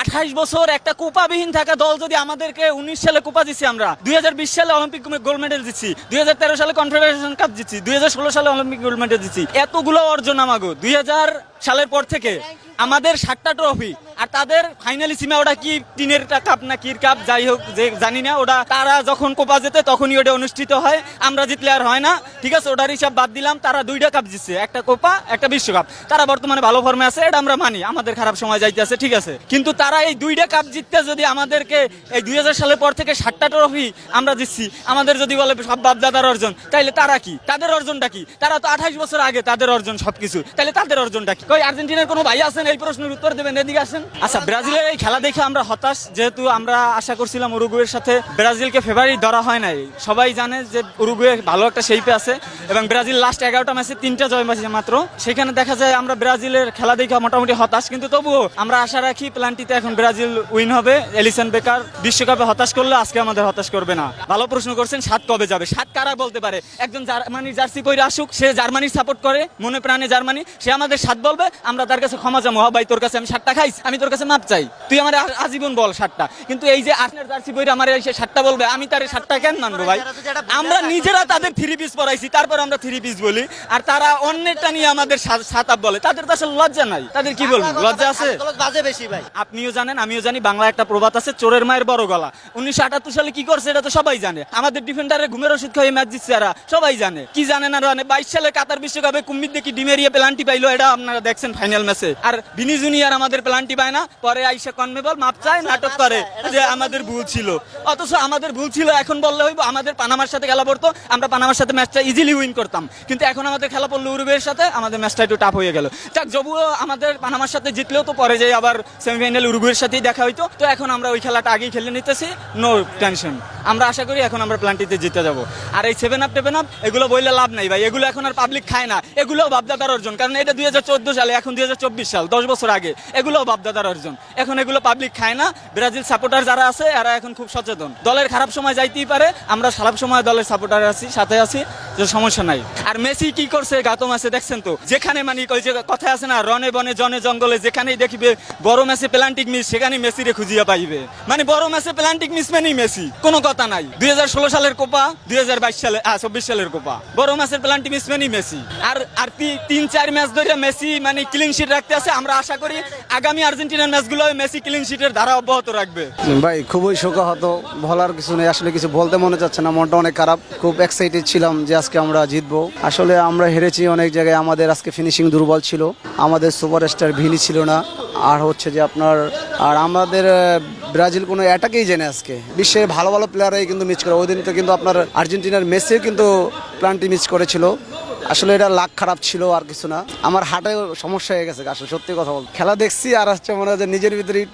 আঠাশ বছর একটা কোপাবিহীন থাকা দল যদি আমাদেরকে উনিশ সালে কোপা দিচ্ছি আমরা, দুই হাজার বিশ সালে অলিম্পিক গোল্ড মেডেল দিচ্ছি দুই হাজার তেরো সালে কনফেডারেশন কাপ দিচ্ছি দুই হাজার ষোলো সালে অলিম্পিক গোল্ড মেডেল দিচ্ছি এতগুলো অর্জন আমাগো, দুই হাজার সালের পর থেকে। আমাদের সাতটা ট্রফি আর তাদের ফাইনালি সীমা ওটা কি, টিনের কাপ না কির কাপ যাই হোক, যে জানি না, ওটা তারা যখন কোপা যেতে তখনই ওটা অনুষ্ঠিত হয়, আমরা জিতলে আর হয় না। ঠিক আছে, ওটার হিসাব বাদ দিলাম, তারা দুইটা কাপ জিতছে, একটা কোপা একটা বিশ্বকাপ। তারা বর্তমানে ভালো ফর্মে আছে, এটা আমরা মানি, আমাদের খারাপ সময় যাইতে আছে ঠিক আছে। কিন্তু তারা এই দুইটা কাপ জিততে যদি আমাদেরকে এই দুই হাজার সালের পর থেকে সাতটা ট্রফি আমরা জিতছি, আমাদের যদি বলে সব বাপদাদার অর্জন, তাইলে তারা কি? তাদের অর্জনটা কি? তারা তো আঠাশ বছর আগে তাদের অর্জন সবকিছু তাহলে তাদের অর্জনটা কি? কই, আর্জেন্টিনার কোনো ভাই আছেন এই প্রশ্নের উত্তর দেবেন, এদিকে আসেন। আচ্ছা ব্রাজিলের এই খেলা দেখে আমরা হতাশ, যেহেতু আমরা আশা করছিলাম উরুগুয়ের সাথে ব্রাজিলকে ফেভারিট ধরা হয় নাই। সবাই জানে যে উরুগুয়ে ভালো একটা শেপে আছে এবং ব্রাজিল লাস্ট এগারোটা ম্যাচে তিনটা জয় পাইছে মাত্র। সেখানে দেখা যায় আমরা ব্রাজিলের খেলা দেখে মোটামুটি হতাশ, কিন্তু তবুও আমরা আশা রাখি প্ল্যানটিতে এখন ব্রাজিল উইন হবে। এলিসন বেকার বিশ্বকাপে হতাশ করলে আজকে আমাদের হতাশ করবে না। ভালো প্রশ্ন করছেন, সাত কবে যাবে? সাত কারা বলতে পারে? একজন জার্মানির জার্সি পরে আসুক, সে জার্মানির সাপোর্ট করে, মনে প্রাণে জার্মানি, সে আমাদের সাত বলবে, আমরা তার কাছে ক্ষমা চাবো। "হ্যাঁ ভাই তোর কাছে আমি সাতটা খাইছি আমি তোর কাছে মাপ চাই। তুই আমার আজীবন বল সাতটা। কিন্তু এই যে আপনার জার্সি পরে আমার এসে সাতটা বলবে আমি তার সাতটা কেন মানবো ভাই? আমরা নিজেরা তাদের থ্রি পিস পরাইছি তারপর আমরা থ্রি পিস বলি। আর তারা অন্যেরটা নিয়ে আমাদের সা- সাত আপ বলে। তাদের তো আসলে লজ্জা নাই। তাদের কি বলব? লজ্জা আছে? বাজে বেশি ভাই। আপনিও জানেন আমিও জানি বাংলা একটা প্রবাদ আছে চোরের মায়ের বড় গলা। উনিশশো আটাত্তর সালে কি করছে এটা তো সবাই জানে। আমাদের ডিফেন্ডারে ঘুমের ওষুধ খাইয়ে ম্যাচ জিতছে এরা সবাই জানে। কি জানে না জানে। বাইশ সালে কাতার বিশ্বকাপে কুম্মির দেখি ডিমেরিয়া প্লান্টি পাইলো এটা আপনারা দেখছেন ফাইনাল ম্যাচে আর বিনি জুনিয়র আমাদের প্লান্টি পায় না পরে আইসা কনমেবল মাপ চায় নাটক করে যে আমাদের ভুল ছিল। অথচ আমাদের ভুল ছিল এখন বললে হইব আমাদের পানামার সাথে খেলা পড়তো আমরা পানামার সাথে ম্যাচটা ইজিলি উইন করতাম। কিন্তু এখন আমাদের খেলা পড়ল উরুগুয়ের সাথে আমাদের ম্যাচটা একটু টাফ হয়ে গেল। যাক যবুও আমাদের পানামার সাথে জিতলেও তো পরে যাই আবার সেমিফাইনাল উরুগুয়ের সাথেই দেখা হইতো। তো এখন আমরা ওই খেলাটা আগেই খেলে নিতেছি নো টেনশন আমরা আশা করি এখন আমরা প্ল্যান্টিতে জিতে যাব। আর এই সেভেন আপ টেভেন আপ এগুলো বললে লাভ নাই ভাই। এগুলো এখন আর পাবলিক খায় না। এগুলোও বাপদাদার অর্জন। কারণ এটা দুই হাজার চোদ্দ সালে, এখন দুই হাজার চব্বিশ সাল, দশ বছর আগে। এগুলোও বাপদাদার অর্জন। এখন এগুলো পাবলিক খায় না। ব্রাজিল সাপোর্টার যারা আছে, এরা এখন খুব সচেতন। দলের খারাপ সময় যাইতেই পারে। আমরা খারাপ সময় দলের সাপোর্টার আছি, সাথে আছি, যে সমস্যা নাই। আর মেসি কি করছে গাতো ম্যাচে দেখছেন তো? যেখানে মানে ওই যে কথা আছে না, রনে বনে, জনে জঙ্গলে যেখানেই দেখিবে, বড় ম্যাচে প্লান্টিক মিস, সেখানেই মেসিরে খুঁজিয়া পাইবে। মানে বড় ম্যাচে প্লান্টিক মিস মানেই মেসি। কোনো কথা নাই। দুই সালের কোপা, দুই হাজার বাইশ সালে চব্বিশ সালের কোপা। বড় ম্যাচের মিস মানেই মেসি আর আর তিন, চার ম্যাচ ধরে মেসি মানে ক্লিন শিট রাখতে আছে। আমরা আশা করি আগামী আর্জেন্টিনার ম্যাচগুলো মেসি ক্লিন শিটের ধারা অব্যাহত রাখবে। ভাই, খুবই শোকাহত। বলার কিছু নেই। আসলে কিছু বলতে মনে যাচ্ছে না। মনটা অনেক খারাপ। খুব এক্সাইটেড ছিলাম যে আজকে আমরা জিতবো। আসলে আমরা হেরেছি অনেক জায়গায়। আমাদের আজকে ফিনিশিং দুর্বল ছিল। আমাদের সুপারস্টার ভিনি ছিল না। আর হচ্ছে যে আপনার, আর আমাদের ব্রাজিল কোনো অ্যাটাকেই জেনে আজকে। বিশ্বের ভালো ভালো প্লেয়ারাই কিন্তু মিস করে ওই তো কিন্তু আপনার আর্জেন্টিনার মেসিও কিন্তু প্ল্যানটি মিস করেছিল। আসলে এটা লাখ খারাপ ছিল আর কিছু না। আমার হাটে সমস্যা হয়ে গেছে আসলে সত্যি কথা বল খেলা দেখছি আর হচ্ছে মনে হয় যে নিজের ভিতরে